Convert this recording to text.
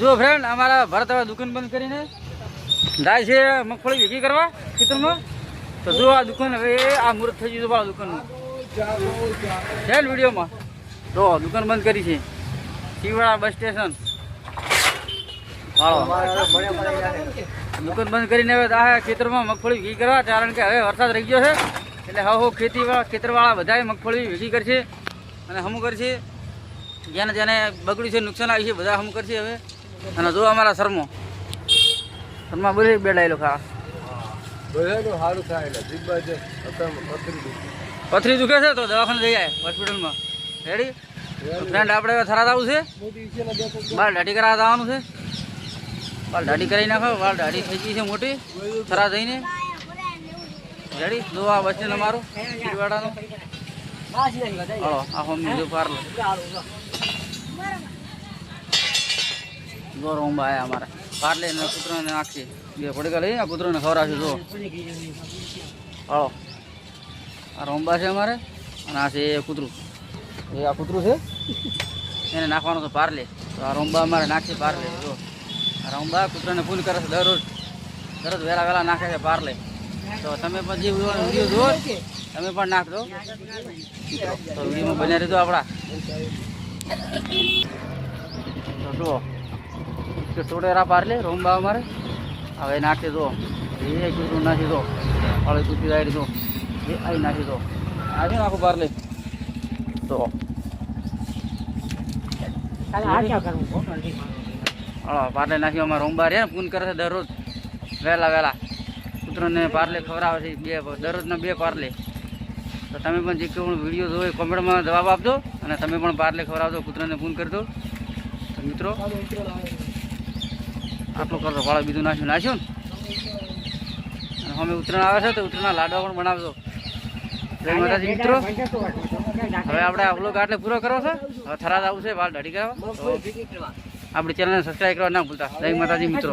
જો ફ્રેન્ડ અમારા ભરત હવે દુકાન બંધ કરીને જાય છે મગફળી ભેગી કરવા ખેતરમાં. તો જો આ દુકાન હવે આ મુહૂર્ત થઈ ગયું આ દુકાનનું. ફ્રેન્ડ વિડીયોમાં. જો, દુકાન બંધ કરી છે. Shivala bus station. દુકાન બંધ કરીને હવે આ ખેતરમાં મગફળી ભેગી કરવા, કારણ કે હવે વરસાદ રહી ગયો છે. એટલે હવે ખેતીવાળા, ખેતરવાળા બધાએ મગફળી ભેગી કરશે અને હમું કરશે. જેને જેને બગડ્યું છે, નુકસાન આવ્યું છે, બધા હમ કરશે હવે. અને જો અમારા શર્મો. શર્મા બોલી બેડાયેલો ખા. પથરી દુખે. છે તો દવાખાને જઈ જાય હોસ્પિટલમાં. રેડી ફ્રેન્ડ આપણે હવે થરાદ આવું છે? મોટી છે ને બે ત્રણ બાલ દાઢી કરાવવા આવવાનું છે? બાલ દાઢી કરાવી નાખો બાલ દાઢી થઈ ગઈ છે મોટી. થરા જઈને. રેડી જો આ બસ સ્ટેન્ડ અમારું ખીરવાડાનું હલો આ હોમ જો પાર્લર. જો રોંબા આયા અમારે પાર્લે ને કૂતરાને નાખી બે પડીકા લઈને આ કૂતરાને ખવડાવશું જો. હાલો. આ રોંબા છે અમારે અને આ છે એ કૂતરું. એ આ કૂતરું છે. એને નાખવાનું તો પાર લે. તો આ રોંબા અમારે નાખશે પાર્લે જો. આ રોંબા કૂતરાને ફૂલ કરે છે દરરોજ. દરરોજ વહેલા વહેલા નાખે છે પાર્લે તો તમે પણ જે વીડિયો જુઓ તમે પણ નાખજો. તો વિડીયોમાં બન્યા રહેજો આપણા. તો જુઓ. સોડેરા પાર્લે રોંબા અમારે. હવે નાખી દો. એ કૂતરું નાખી દો. હવે કૂતરી આવી દો. એ આવી નાખી દો. નાખી નાખો પારલે તો. પારલે નાખી અમારે બાર રે ફોન કરે છે દરરોજ. વહેલા વહેલા કૂતરોને પાર્લે ખવડાવે છે બે દરરોજના બે પાર્લે તો તમે પણ જે કોઈ વીડિયો જોયો એ કોમેન્ટમાં જવાબ આપજો અને તમે પણ પાર્લે ખવડાવજો કૂતરાને ફોન કરજો તો મિત્રો. આટલું કરો ભાડા બીજું નાખ્યું નાખ્યું ને? અને અમે ઉત્તરાયણ આવે છે તો ઉત્તરાયણના લાડવા પણ બનાવજો. જય માતાજી મિત્રો. હવે આપણે આ વ્લોગ આટલે પૂરો કરો છે? હવે થરાદ આવું છે વાળ દાઢી કરવા તો આપણી ચેનલને સબસ્ક્રાઈબ કરવા ના ભૂલતા. જય માતાજી મિત્રો.